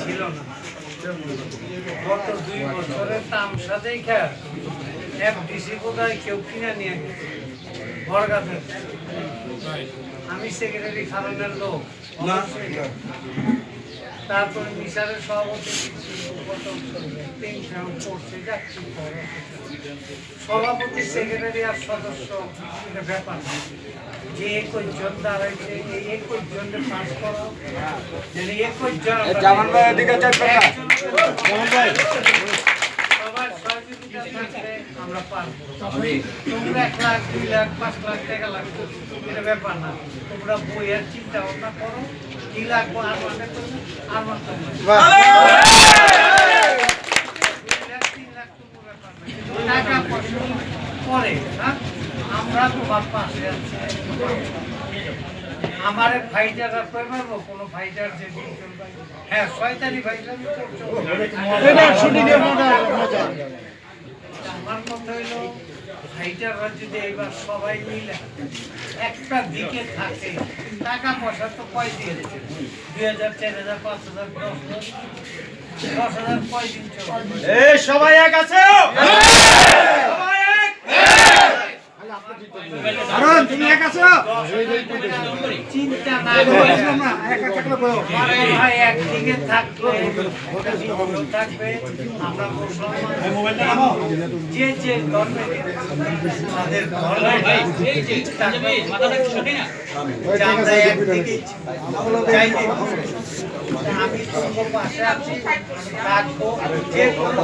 ছিল না গত দুই বছরের তামসা দেখা এফডিসি বোধহয় কেউ কিনে নিয়ে গেছে বর্গা আমি সেক্রেটারি খারানের লোক। তারপরে মিশারের সভাপতি তিন করছে যাচ্ছি সভাপতি সেক্রেটারি আর সদস্য ব্যাপার যে একই জন দাঁড়াইছে এই একই জনকে পাস করো। একই জন আমরা পারব। তোমরা এক লাখ দুই লাখ পাঁচ লাখ টাকা লাগবে। এটা ব্যাপার না। তোমরা বইয়ের চিন্তা ভাবনা করো। কি লাগবো আর মানে আর মানে লাখ, লাখ টাকা পয়সা পরে হ্যাঁ? আমরা তোমার পাশে আছি। আমার ফাইটাররা কই পারব কোনো ফাইটার যে হ্যাঁ শয়তানি ফাইটার আমার কথা হইল ফাইটাররা যদি এবার সবাই মিলে একটা দিকে থাকে। টাকা পয়সা তো কয় দিয়ে দিচ্ছে দুই হাজার চার হাজার পাঁচ হাজার দশ দশ হাজার কয় দিন সবাই এক আছে তুমি এক আছো? চিন্তা না করে ভাই একদিকে থাকবে থাকবে। আমরা যে যে ধর্মে তাদের আমি পাশে আছি থাকব যে কোনো